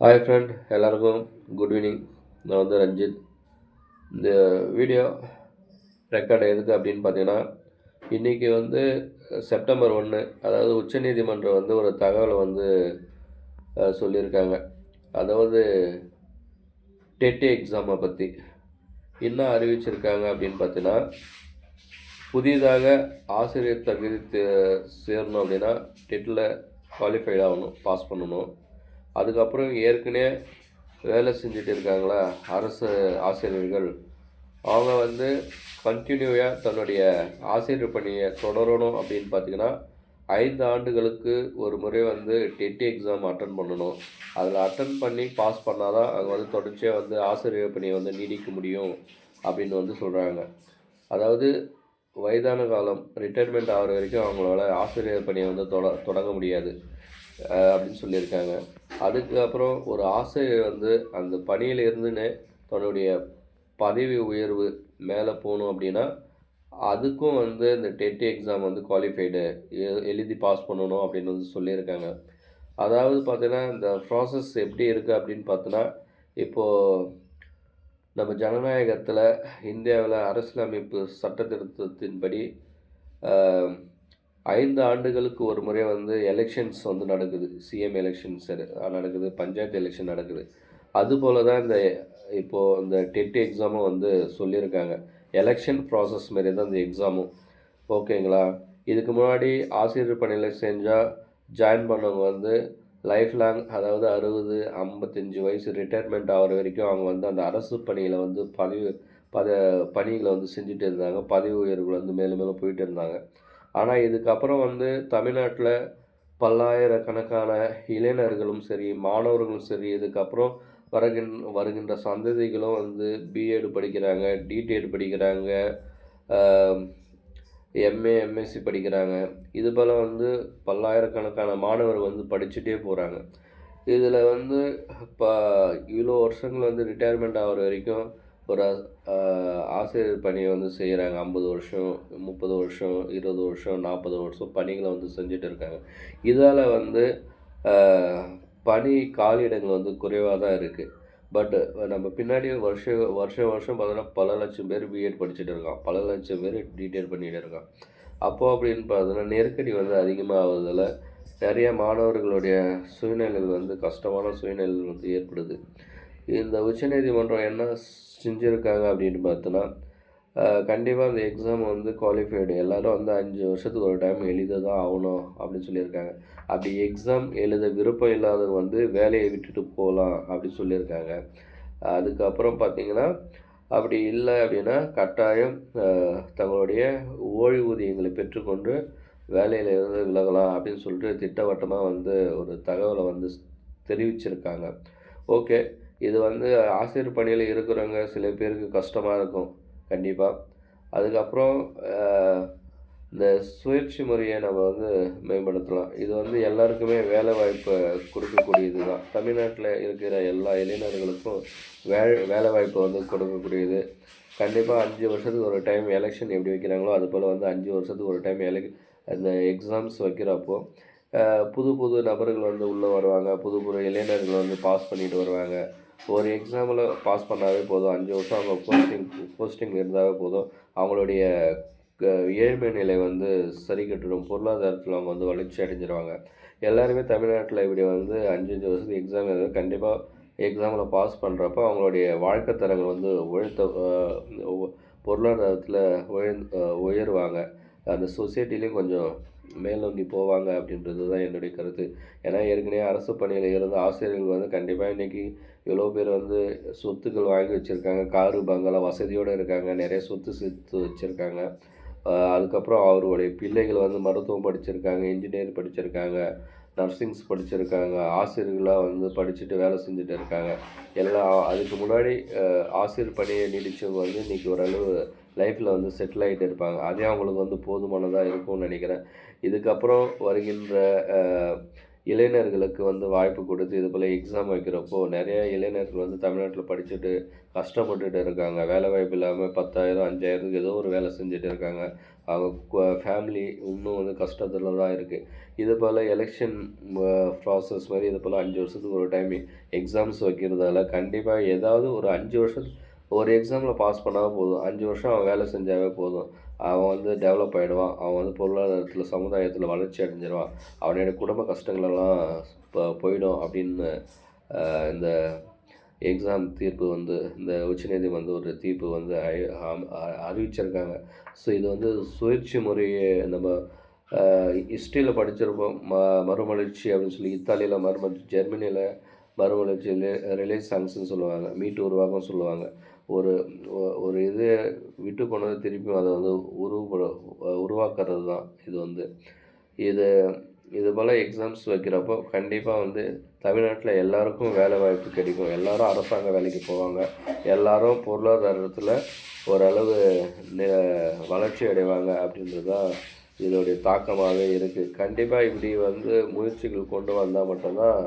Hi friend எல்லாருக்கும் good evening நான் வந்து ரஞ்சித். இந்த வீடியோ ரெக்கார்டு எதுக்கு அப்படின்னு பார்த்தீங்கன்னா இன்றைக்கி வந்து செப்டம்பர் ஒன்று அதாவது உச்சநீதிமன்றம் வந்து ஒரு தகவலை வந்து சொல்லியிருக்காங்க. அதாவது டெட் எக்ஸாமை பற்றி என்ன அறிவிச்சிருக்காங்க அப்படின்னு பார்த்தீங்கன்னா புதிதாக ஆசிரியர் தகுதி சேரணும் அப்படின்னா டெட்டில் குவாலிஃபைட் ஆகணும் பாஸ் பண்ணணும். அதுக்கப்புறம் ஏற்கனவே வேலை செஞ்சுட்டு இருக்காங்களா அரசு ஆசிரியர்கள். அவங்க வந்து கண்டினியூவாக தன்னுடைய ஆசிரியர் பணியை தொடரணும் அப்படின்னு பார்த்தீங்கன்னா ஐந்து ஆண்டுகளுக்கு ஒரு முறை வந்து டெட் எக்ஸாம் அட்டன் பண்ணணும். அதில் அட்டன் பண்ணி பாஸ் பண்ணால் தான் அங்கே வந்து தொடர்ச்சியாக வந்து ஆசிரியர் பணியை வந்து நீடிக்க முடியும் அப்படின்னு வந்து சொல்கிறாங்க அதாவது வயதான காலம் ரிட்டையர்மெண்ட் ஆகிற வரைக்கும் அவங்களால ஆசிரியர் பணியை வந்து தொட தொடங்க முடியாது. அப்படின்னு சொல்லியிருக்காங்க. அதுக்கப்புறம் ஒரு ஆசிரியர் வந்து அந்த பணியில் இருந்துன்னு தன்னுடைய பதவி உயர்வு மேலே போகணும் அப்படின்னா அதுக்கும் வந்து இந்த டெட் எக்ஸாம் வந்து குவாலிஃபைடு எழுதி பாஸ் பண்ணணும் அப்படின்னு வந்து சொல்லியிருக்காங்க. அதாவது பார்த்தீங்கன்னா இந்த ப்ராசஸ் எப்படி இருக்குது அப்படின்னு பார்த்தோன்னா இப்போது நம்ம ஜனநாயகத்தில் இந்தியாவில் அரசியலமைப்பு சட்ட திருத்தத்தின்படி ஐந்து ஆண்டுகளுக்கு ஒரு முறை வந்து எலெக்ஷன்ஸ் வந்து நடக்குது. சிஎம் எலெக்ஷன்ஸ் நடக்குது. பஞ்சாயத்து எலெக்ஷன் நடக்குது. அதுபோல தான் இந்த இப்போது இந்த டெட் எக்ஸாமும் வந்து சொல்லியிருக்காங்க. எலெக்ஷன் ப்ராசஸ் மாரி தான் இந்த எக்ஸாமும் ஓகேங்களா? இதுக்கு முன்னாடி ஆசிரியர் பணியில் செஞ்சால் ஜாயின் பண்ணவங்க வந்து லைஃப் லாங் அதாவது அறுபது ஐம்பத்தஞ்சு வயசு ரிட்டையர்மெண்ட் ஆகிற வரைக்கும் அவங்க வந்து அந்த அரசு பணியில் வந்து பதவி பத பணிகளை வந்து செஞ்சுட்டு இருந்தாங்க. பதவி உயர்வுகள் வந்து மேலும் மேலும் போயிட்டு இருந்தாங்க. ஆனால் இதுக்கப்புறம் வந்து தமிழ்நாட்டில் பல்லாயிரக்கணக்கான இளைஞர்களும் சரி மாணவர்களும் சரி இதுக்கப்புறம் வருகின் வருகின்ற சந்ததிகளும் வந்து பிஎட் படிக்கிறாங்க டிடிஎட் படிக்கிறாங்க எம்ஏ எம்எஸ்சி படிக்கிறாங்க. இது போல் வந்து பல்லாயிரக்கணக்கான மாணவர் வந்து படிச்சுட்டே போகிறாங்க இதில் வந்து இப்போ இவ்வளோ வருஷங்கள் வந்து ரிட்டையர்மெண்ட் ஆகிற வரைக்கும் ஒரு ஆசிரியர் பணியை வந்து செய்கிறாங்க ஐம்பது வருஷம் முப்பது வருஷம் இருபது வருஷம் நாற்பது வருஷம் பணிகளை வந்து செஞ்சுட்டு இருக்காங்க. இதால் வந்து பணி காலியிடங்கள் வந்து குறைவாக தான் இருக்குது பட் நம்ம பின்னாடி வருஷம் வருஷம் வருஷம் பார்த்தோன்னா பல லட்சம் பேர் பிஎட் படிச்சுட்டு இருக்கான் பல லட்சம் பேர் டீட்டெயில் பண்ணிட்டு இருக்கான் அப்போது அப்படின்னு பார்த்தோன்னா நெருக்கடி வந்து அதிகமாக ஆகுதில் நிறைய மாணவர்களுடைய சூழ்நிலைகள் வந்து கஷ்டமான சூழ்நிலைகள் வந்து ஏற்படுது. இந்த உச்சநீதிமன்றம் என்ன செஞ்சுருக்காங்க அப்படின்னு பார்த்தோன்னா கண்டிப்பாக அந்த எக்ஸாம் வந்து குவாலிஃபைடு எல்லோரும் வந்து அஞ்சு வருஷத்துக்கு ஒரு டைம் எழுத தான் ஆகணும் அப்படின்னு சொல்லியிருக்காங்க. அப்படி எக்ஸாம் எழுத விருப்பம் இல்லாதவங்க வந்து வேலையை விட்டுட்டு போகலாம் அப்படின்னு சொல்லியிருக்காங்க. அதுக்கப்புறம் பார்த்தீங்கன்னா அப்படி இல்லை அப்படின்னா கட்டாயம் தங்களுடைய ஓய்வூதியங்களை பெற்றுக்கொண்டு வேலையில் இருந்து விலகலாம் அப்படின்னு சொல்லிட்டு திட்டவட்டமாக வந்து ஒரு தகவலை வந்து தெரிவிச்சிருக்காங்க. ஓகே. இது வந்து ஆசிரியர் பணியில் இருக்கிறவங்க சில பேருக்கு கஷ்டமாக இருக்கும் கண்டிப்பாக அதுக்கப்புறம் இந்த சுழற்சி முறையை நம்ம வந்து மேம்படுத்தலாம். இது வந்து எல்லாருக்குமே வேலை வாய்ப்பை கொடுக்கக்கூடியது தான் தமிழ்நாட்டில் இருக்கிற எல்லா இளைஞர்களுக்கும் வே வேலை வாய்ப்பை வந்து கொடுக்கக்கூடியது. கண்டிப்பாக அஞ்சு வருஷத்துக்கு ஒரு டைம் எலெக்ஷன் எப்படி வைக்கிறாங்களோ அது போல் வந்து அஞ்சு வருஷத்துக்கு ஒரு டைம் எலெக் அந்த எக்ஸாம்ஸ் வைக்கிறப்போ புது புது நபர்கள் வந்து உள்ளே வருவாங்க. புது புது இளைஞர்கள் வந்து பாஸ் பண்ணிட்டு வருவாங்க. ஒரு எக்ஸாமில் பாஸ் பண்ணாவே போதும். அஞ்சு வருஷம் அவங்க போஸ்டிங் போஸ்டிங்கில் இருந்தாவே போதும். அவங்களுடைய க- ஏழ்மை நிலை வந்து சரி கட்டிடும் பொருளாதாரத்தில் அவங்க வந்து வளர்ச்சி அடைஞ்சிருவாங்க. எல்லாருமே தமிழ்நாட்டில் இப்படி வந்து அஞ்சு அஞ்சு வருஷத்துக்கு எக்ஸாம் எழுத கண்டிப்பாக எக்ஸாமில் பாஸ் பண்ணுறப்ப அவங்களுடைய வாழ்க்கை தரங்கள் வந்து உயர்த்த பொருளாதாரத்தில் உயர் உயருவாங்க. அந்த சொசைட்டிலையும் கொஞ்சம் மேலோங்கி போவாங்க அப்படின்றது தான் என்னுடைய கருத்து. ஏன்னா ஏற்கனவே அரசு பணியில் இருந்த ஆசிரியர்கள் வந்து கண்டிப்பாக இன்றைக்கி இவ்வளோ பேர் வந்து சொத்துக்கள் வாங்கி வச்சுருக்காங்க. காரு பங்களா வசதியோடு இருக்காங்க. நிறைய சொத்து சேர்த்து வச்சுருக்காங்க. அதுக்கப்புறம் அவருடைய பிள்ளைகள் வந்து மருத்துவம் படிச்சிருக்காங்க இன்ஜினியர் படிச்சிருக்காங்க நர்சிங்ஸ் படிச்சிருக்காங்க ஆசிரியர்களாக வந்து படிச்சுட்டு வேலை செஞ்சுட்டு இருக்காங்க. எல்லாம் அதுக்கு முன்னாடி ஆசிரியர் பணியை நீடித்தவங்க வந்து இன்றைக்கி ஓரளவு லைஃப்பில் வந்து செட்டில் ஆகிட்டு இருப்பாங்க. அதே அவங்களுக்கு வந்து போதுமானதாக இருக்கும்னு நினைக்கிறேன். இதுக்கப்புறம் வருகின்ற இளைஞர்களுக்கு வந்து வாய்ப்பு கொடுத்து இது போல் எக்ஸாம் வைக்கிறப்போ நிறைய இளைஞர்கள் வந்து தமிழ்நாட்டில் படிச்சுட்டு கஷ்டப்பட்டுட்டு இருக்காங்க. வேலை வாய்ப்பு இல்லாமல் பத்தாயிரம் அஞ்சாயிரத்துக்கு ஏதோ ஒரு வேலை செஞ்சுட்டு இருக்காங்க. அவங்க ஃபேமிலி இன்னும் வந்து கஷ்டத்தில் தான் இருக்குது இது போல் எலெக்ஷன் ப்ராசஸ் மாதிரி இது போல் அஞ்சு வருஷத்துக்கு ஒரு டைம் எக்ஸாம்ஸ் வைக்கிறதால கண்டிப்பாக ஏதாவது ஒரு அஞ்சு வருஷத்துக்கு ஒரு எக்ஸாமில் பாஸ் பண்ணால் போதும். அஞ்சு வருஷம் அவன் வேலை செஞ்சாவே போதும். அவன் வந்து டெவலப் ஆகிடுவான் அவன் வந்து பொருளாதாரத்தில் சமுதாயத்தில் வளர்ச்சி அடைஞ்சிருவான். அவனுடைய குடும்ப கஷ்டங்களெல்லாம் இப்போ போயிடும் அப்படின்னு இந்த எக்ஸாம் தீர்ப்பு வந்து இந்த உச்சநீதிமன்றம் ஒரு தீர்ப்பு வந்து அறி- அறிவிச்சிருக்காங்க. ஸோ இது வந்து சுயேட்சை முறையை நம்ம ஹிஸ்ட்ரியில் படிச்சிருப்போம். ம மறுமலர்ச்சி அப்படின்னு சொல்லி இத்தாலியில் மறுமலர்ச்சி ஜெர்மனியில் மறுமலர்ச்சி ரிலேஸ் சாங்ஸ்ன்னு சொல்லுவாங்க. மீட்டு உருவாக்கம் சொல்லுவாங்க. ஒரு ஒரு இது விட்டு போனது திருப்பியும் அதை வந்து உருவப்பட உருவாக்குறது தான் இது வந்து. இது இது போல் எக்ஸாம்ஸ் வைக்கிறப்போ கண்டிப்பாக வந்து தமிழ்நாட்டில் எல்லாருக்கும் வேலை வாய்ப்பு கிடைக்கும். எல்லாரும் அரசாங்க வேலைக்கு போவாங்க. எல்லாரும் பொருளாதாரத்தில் ஓரளவு வளர்ச்சி அடைவாங்க அப்படின்றது தான் இதோடைய தாக்கமாகவே இருக்குது கண்டிப்பாக இப்படி வந்து முயற்சிகள் கொண்டு வந்தால் மட்டும்தான்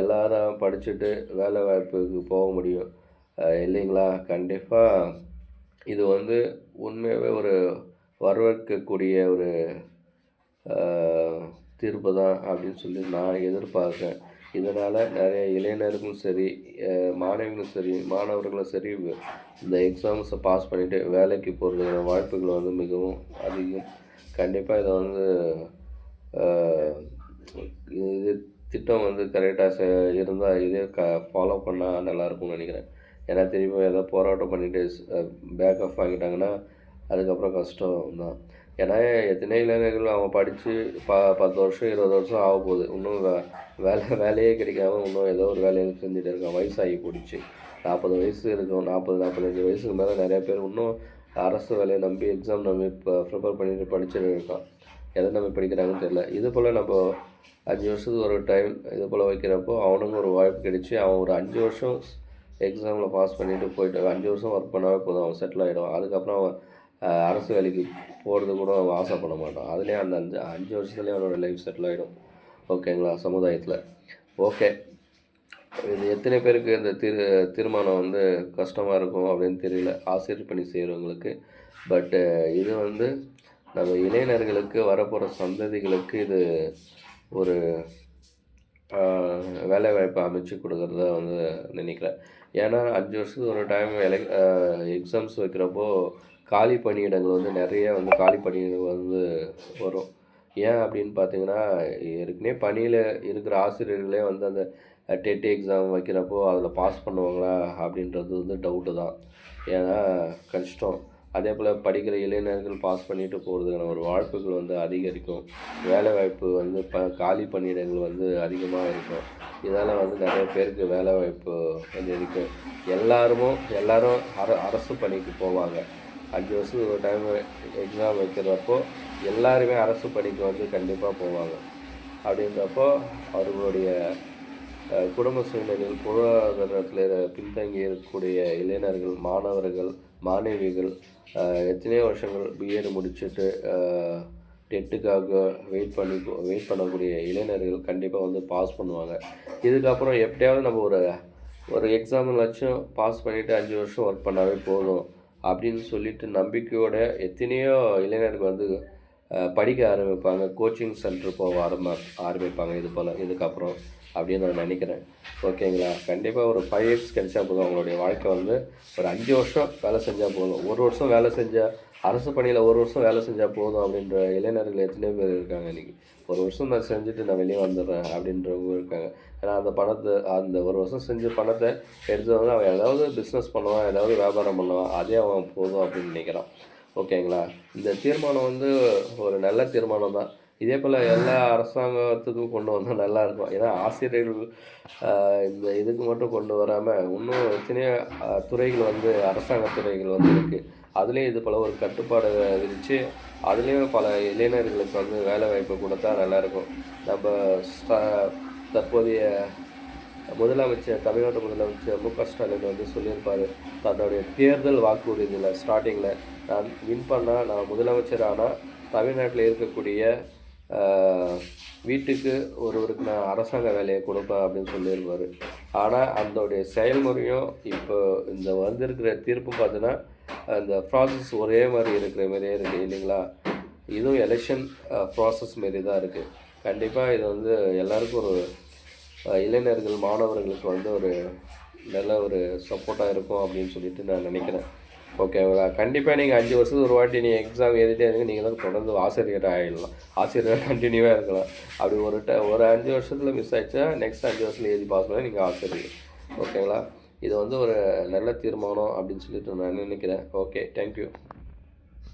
எல்லாரும் படிச்சுட்டு வேலை வாய்ப்புக்கு போக முடியும். இல்லைங்களா? கண்டிப்பாக இது வந்து உண்மையாகவே ஒரு வரவேற்கக்கூடிய ஒரு தீர்ப்பு தான் அப்படின்னு சொல்லி நான் எதிர்பார்க்குறேன். இதனால் நிறைய இளைஞர்களும் சரி மாணவிகளும் சரி மாணவர்களும் சரி இந்த எக்ஸாம்ஸை பாஸ் பண்ணிவிட்டு வேலைக்கு போகிறதுக்கான வாய்ப்புகள் வந்து மிகவும் அதிகம். கண்டிப்பாக இதை வந்து இது திட்டம் வந்து கரெக்டாக இருந்தால் இதே க ஃபாலோ பண்ணால் நல்லாயிருக்கும்னு நினைக்கிறேன். ஏன்னா திரும்ப ஏதோ போராட்டம் பண்ணிவிட்டு பேக் ஆஃப் வாங்கிட்டாங்கன்னா அதுக்கப்புறம் கஷ்டம் தான் ஏன்னா எத்தனை இளைஞர்கள் அவன் படித்து ப பத்து வருஷம் இருபது வருஷம் ஆக போகுது இன்னும் வே வேலை வேலையே கிடைக்காம இன்னும் ஏதோ ஒரு வேலையை செஞ்சுட்டு இருக்கான் வயசாகி போயிடுச்சு நாற்பது வயசு இருக்கும். நாற்பது நாற்பத்தஞ்சு வயசுக்கு மேலே நிறைய பேர் இன்னும் அரசு வேலையை நம்பி எக்ஸாம் நம்பி இப்போ ப்ரிப்பேர் பண்ணிட்டு படிச்சுட்டு இருக்கான் எதை நம்பி படிக்கிறாங்கன்னு தெரியல. இது போல் நம்ம அஞ்சு வருஷத்துக்கு ஒரு டைம் இது போல் வைக்கிறப்போ அவனுக்கும் ஒரு வாய்ப்பு கிடைச்சி அவன் ஒரு அஞ்சு வருஷம் எக்ஸாமில் பாஸ் பண்ணிவிட்டு போயிட்டு அஞ்சு வருஷம் ஒர்க் பண்ணாவே போதும் அவன் செட்டில் ஆகிடும் அதுக்கப்புறம் அவன் அரசு வேலைக்கு போகிறது கூட அவன் ஆசைப்பட மாட்டான். அதுலேயே அந்த அஞ்சு அஞ்சு வருஷத்துலேயே அவனோட லைஃப் செட்டில் ஆகிடும் ஓகேங்களா சமுதாயத்தில். ஓகே இது எத்தனை பேருக்கு இந்த திரு தீர்மானம் வந்து கஷ்டமாக இருக்கும் அப்படின்னு தெரியல. ஆசிரியர் பணி செய்கிறவங்களுக்கு பட்டு இது வந்து நம்ம இளைஞர்களுக்கு வரப்போகிற சந்ததிகளுக்கு இது ஒரு வேலை வாய்ப்பை அமைச்சு கொடுக்குறத வந்து நினைக்கிறேன். ஏன்னா அஞ்சு வருஷத்துக்கு ஒரு டைம் எலை எக்ஸாம்ஸ் வைக்கிறப்போ காலி பணியிடங்கள் வந்து நிறைய வந்து காலி பணியிடங்கள் வந்து வரும். ஏன் அப்படின்னு பார்த்தீங்கன்னா ஏற்கனவே பணியில் இருக்கிற ஆசிரியர்களே வந்து அந்த டெட் எக்ஸாம் வைக்கிறப்போ அதில் பாஸ் பண்ணுவாங்களா அப்படின்றது வந்து டவுட்டு தான். ஏன்னா கஷ்டம். அதே போல் படிக்கிற இளைஞர்கள் பாஸ் பண்ணிட்டு போகிறதுக்கான ஒரு வாய்ப்புகள் வந்து அதிகரிக்கும். வேலைவாய்ப்பு வந்து ப காலி பணியிடங்கள் வந்து அதிகமாக இருக்கும். இதால் வந்து நிறைய பேருக்கு வேலை வாய்ப்பு வந்து இருக்கும் எல்லாருமோ எல்லாரும் அர அரசு பணிக்கு போவாங்க. அஞ்சு வருஷத்துக்கு ஒரு டைம் எக்ஸாம் வைக்கிறப்போ எல்லாருமே அரசு பணிக்கு வந்து கண்டிப்பாக போவாங்க. அப்படின்றப்போ அவர்களுடைய குடும்ப சூழ்நிலைகள் பொருளாதாரத்தில் பின்தங்கி இருக்கக்கூடிய இளைஞர்கள் மாணவர்கள் மாணவிகள் எத்தனையோ வருஷங்கள் பிஎட் முடிச்சுட்டு டெட்டுக்காக வெயிட் பண்ணி வெயிட் பண்ணக்கூடிய இளைஞர்கள் கண்டிப்பாக வந்து பாஸ் பண்ணுவாங்க. இதுக்கப்புறம் எப்படியாவது நம்ம ஒரு ஒரு எக்ஸாமில் பாஸ் பண்ணிவிட்டு அஞ்சு வருஷம் ஒர்க் பண்ணாவே போதும் அப்படின்னு சொல்லிட்டு நம்பிக்கையோட எத்தனையோ இளைஞர்கள் வந்து படிக்க ஆரம்பிப்பாங்க. கோச்சிங் சென்டர் போக ஆரம்ப ஆரம்பிப்பாங்க. இது போல் இதுக்கப்புறம் அப்படின்னு நான் நினைக்கிறேன். ஓகேங்களா கண்டிப்பாக ஒரு ஃபைவ் இயர்ஸ் கிடைச்சா போதும். அவங்களுடைய வாழ்க்கை வந்து ஒரு அஞ்சு வருஷம் வேலை செஞ்சால் போதும். ஒரு வருஷம் வேலை செஞ்சால் அரசு பணியில் ஒரு வருஷம் வேலை செஞ்சால் போதும் அப்படின்ற இளைஞர்கள் எத்தனையோ பேர் இருக்காங்க இன்றைக்கி ஒரு வருஷம் நான் செஞ்சுட்டு நான் வெளியே வந்துடுறேன் அப்படின்றவங்க இருக்காங்க. ஏன்னா அந்த பணத்தை அந்த ஒரு வருஷம் செஞ்ச பணத்தை எடுத்து வந்து அவன் ஏதாவது பிஸ்னஸ் பண்ணுவான் ஏதாவது வியாபாரம் பண்ணுவான். அதே அவன் போதும் அப்படின்னு நினைக்கிறான். ஓகேங்களா இந்த தீர்மானம் வந்து ஒரு நல்ல தீர்மானம் தான். இதே போல் எல்லா அரசாங்கத்துக்கும் கொண்டு வந்தால் நல்லாயிருக்கும் ஏன்னா ஆசிரியர்கள் இந்த இதுக்கு மட்டும் கொண்டு வராமல் இன்னும் எத்தனையோ துறைகள் வந்து அரசாங்க துறைகள் வந்து இருக்குது அதுலேயும் இது போல் ஒரு கட்டுப்பாடு விதித்து அதுலேயும் பல இளைஞர்களுக்கு வந்து வேலை வாய்ப்பு கொடுத்தா நல்லாயிருக்கும் நம்ம ஸ்ட- தற்போதைய முதலமைச்சர் தமிழ்நாட்டு முதலமைச்சர் மு க ஸ்டாலின் வந்து சொல்லியிருப்பார் தன்னுடைய தேர்தல் வாக்குறுதியில் ஸ்டார்டிங்கில் நான் வின் பண்ணால் நான் முதலமைச்சர் ஆனால் தமிழ்நாட்டில் இருக்கக்கூடிய வீட்டுக்கு ஒருவருக்கு நான் அரசாங்க வேலையை கொடுப்பேன் அப்படின்னு சொல்லியிருப்பார். ஆனால் அதோடைய செயல்முறையும் இப்போ இந்த வந்திருக்கிற தீர்ப்பு பார்த்தீங்கன்னா அந்த ப்ராசஸ் ஒரே மாதிரி இருக்கிற மாதிரியே இருக்குது இல்லைங்களா? இதுவும் எலெக்ஷன் ப்ராசஸ் மாரி தான் இருக்குது கண்டிப்பாக இது வந்து எல்லாருக்கும் ஒரு இளைஞர்கள் மாணவர்களுக்கு வந்து ஒரு நல்ல ஒரு சப்போர்ட்டாக இருக்கும் அப்படின்னு சொல்லிட்டு நான் நினைக்கிறேன். ஓகேங்களா கண்டிப்பாக நீங்கள் அஞ்சு வருஷத்துக்கு ஒரு வாட்டி நீங்கள் எக்ஸாம் எழுதிட்டே இருங்க. நீங்கள் தான் தொடர்ந்து ஆசிரியர் ஆகிடலாம் ஆசிரியர் கண்டினியூவாக இருக்கலாம். அப்படி ஒரு ட ஒரு அஞ்சு வருஷத்தில் மிஸ் ஆகிடுச்சா நெக்ஸ்ட் அஞ்சு வருஷத்தில் எழுதி பாஸ் பண்ணி நீங்கள் ஆசிரியர். ஓகேங்களா இது வந்து ஒரு நல்ல தீர்மானம் அப்படின்னு சொல்லிட்டு நான் நினைக்கிறேன். Okay thank you